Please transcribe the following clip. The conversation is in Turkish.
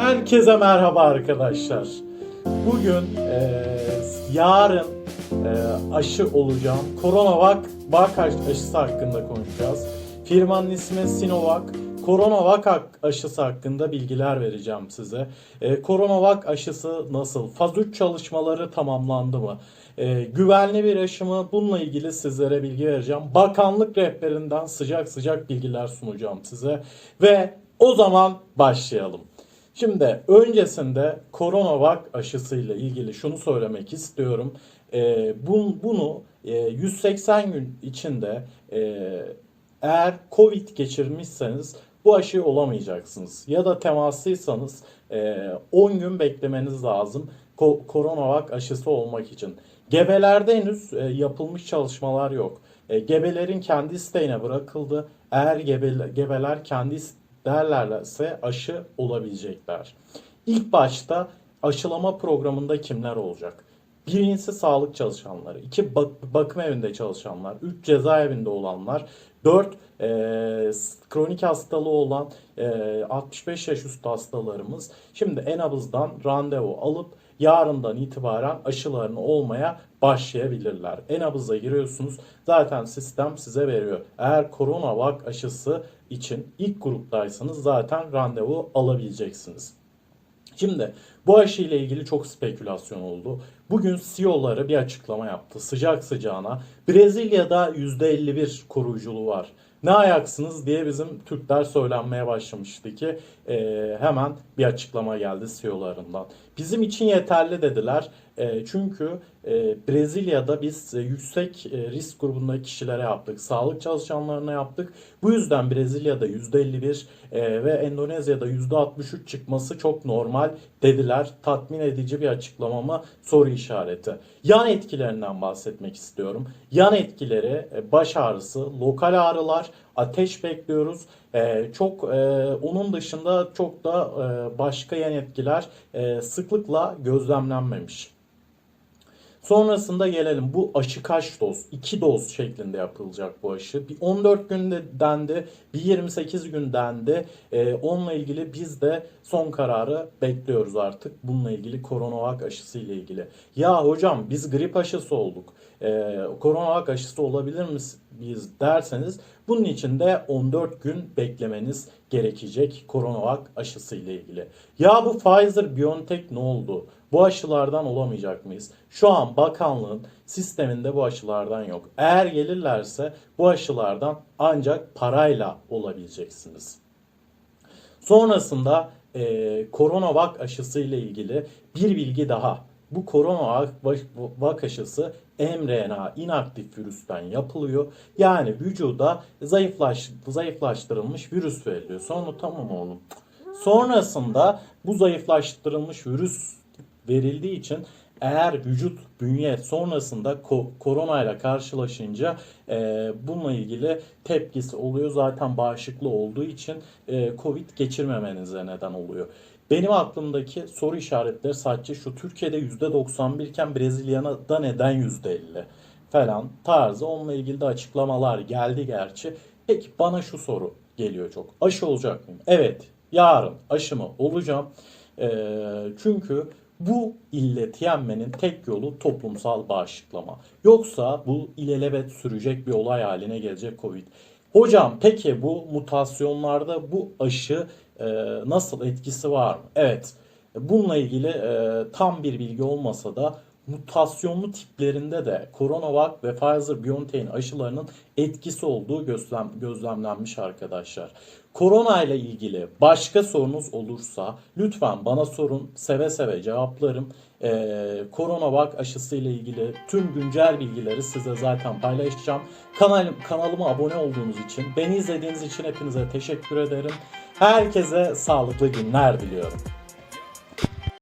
Herkese merhaba arkadaşlar. Bugün eee, yarın eee, aşı olacağım. Coronavac Bak aşısı hakkında konuşacağız. Firmanın ismi Sinovac. Coronavac hak- aşısı hakkında bilgiler vereceğim size. Eee Coronavac aşısı nasıl? Faz 3 çalışmaları tamamlandı mı? Eee, güvenli bir aşı mı? Bununla ilgili sizlere bilgi vereceğim. Bakanlık rehberinden sıcak sıcak bilgiler sunacağım size. Ve o zaman başlayalım. Şimdi öncesinde Coronavac aşısıyla ilgili şunu söylemek istiyorum. Ee, bun- bunu e, 180 gün içinde e, eğer Covid geçirmişseniz bu aşıyı olamayacaksınız. Ya da temaslıysanız e, 10 gün beklemeniz lazım Ko- Coronavac aşısı olmak için. Gebelerde henüz e, yapılmış çalışmalar yok. E, gebelerin kendi isteğine bırakıldı. Eğer gebe- gebeler kendi isterlerse aşı olabilecekler. İlk başta aşılama programında kimler olacak? Birincisi sağlık çalışanları, iki bak- bakım evinde çalışanlar, üç cezaevinde olanlar, dört e, kronik hastalığı olan e, 65 yaş üstü hastalarımız şimdi Enabız'dan randevu alıp yarından itibaren aşılarını olmaya başlayabilirler. Enabız'a giriyorsunuz. Zaten sistem size veriyor. Eğer Coronavac aşısı için ilk gruptaysanız zaten randevu alabileceksiniz. Şimdi bu aşı ile ilgili çok spekülasyon oldu. Bugün CEO'ları bir açıklama yaptı. Sıcak sıcağına Brezilya'da %51 koruyuculuğu var. Ne ayaksınız diye bizim Türkler söylenmeye başlamıştı ki e, hemen bir açıklama geldi CEO'larından. Bizim için yeterli dediler. E, çünkü e, Brezilya'da biz e, yüksek risk grubundaki kişilere yaptık. Sağlık çalışanlarına yaptık. Bu yüzden Brezilya'da %51 e, ve Endonezya'da %63 çıkması çok normal dediler. Tatmin edici bir açıklama mı? Soru işareti. Yan etkilerinden bahsetmek istiyorum. Yan etkileri baş ağrısı, lokal ağrılar, ateş bekliyoruz. Çok onun dışında çok da başka yan etkiler sıklıkla gözlemlenmemiş. Sonrasında gelelim bu aşı kaç doz? 2 doz şeklinde yapılacak bu aşı. Bir 14 günde dendi, bir 28 gün dendi. Ee, onunla ilgili biz de son kararı bekliyoruz artık. Bununla ilgili Coronavac aşısı ile ilgili. Ya hocam biz grip aşısı olduk. Ee, Coronavac aşısı olabilir miyiz biz derseniz bunun için de 14 gün beklemeniz gerekecek Coronavac aşısı ile ilgili. Ya bu Pfizer BioNTech ne oldu? Bu aşılardan olamayacak mıyız? Şu an bakanlığın sisteminde bu aşılardan yok. Eğer gelirlerse bu aşılardan ancak parayla olabileceksiniz. Sonrasında e, Coronavac aşısı ile ilgili bir bilgi daha. Bu Coronavac aşısı mRNA inaktif virüsten yapılıyor. Yani vücuda zayıflaş, zayıflaştırılmış virüs veriliyor. Sonra tamam oğlum. Sonrasında bu zayıflaştırılmış virüs verildiği için eğer vücut bünye sonrasında ko- koronayla karşılaşınca e, bununla ilgili tepkisi oluyor. Zaten bağışıklı olduğu için e, Covid geçirmemenize neden oluyor. Benim aklımdaki soru işaretleri sadece şu Türkiye'de %91 iken Brezilya'da neden %50 falan tarzı onunla ilgili de açıklamalar geldi gerçi. Peki bana şu soru geliyor çok. Aşı olacak mıyım? Evet yarın aşımı olacağım. Ee, çünkü bu illeti yenmenin tek yolu toplumsal bağışıklama. Yoksa bu ilelebet sürecek bir olay haline gelecek Covid. Hocam peki bu mutasyonlarda bu aşı e, nasıl etkisi var mı? Evet. Bununla ilgili e, tam bir bilgi olmasa da mutasyonlu tiplerinde de Coronavac ve Pfizer BioNTech'in aşılarının etkisi olduğu gözlem, gözlemlenmiş arkadaşlar. Korona ile ilgili başka sorunuz olursa lütfen bana sorun. Seve seve cevaplarım. Ee, Coronavac aşısı ile ilgili tüm güncel bilgileri size zaten paylaşacağım. Kanal, kanalıma abone olduğunuz için, beni izlediğiniz için hepinize teşekkür ederim. Herkese sağlıklı günler diliyorum.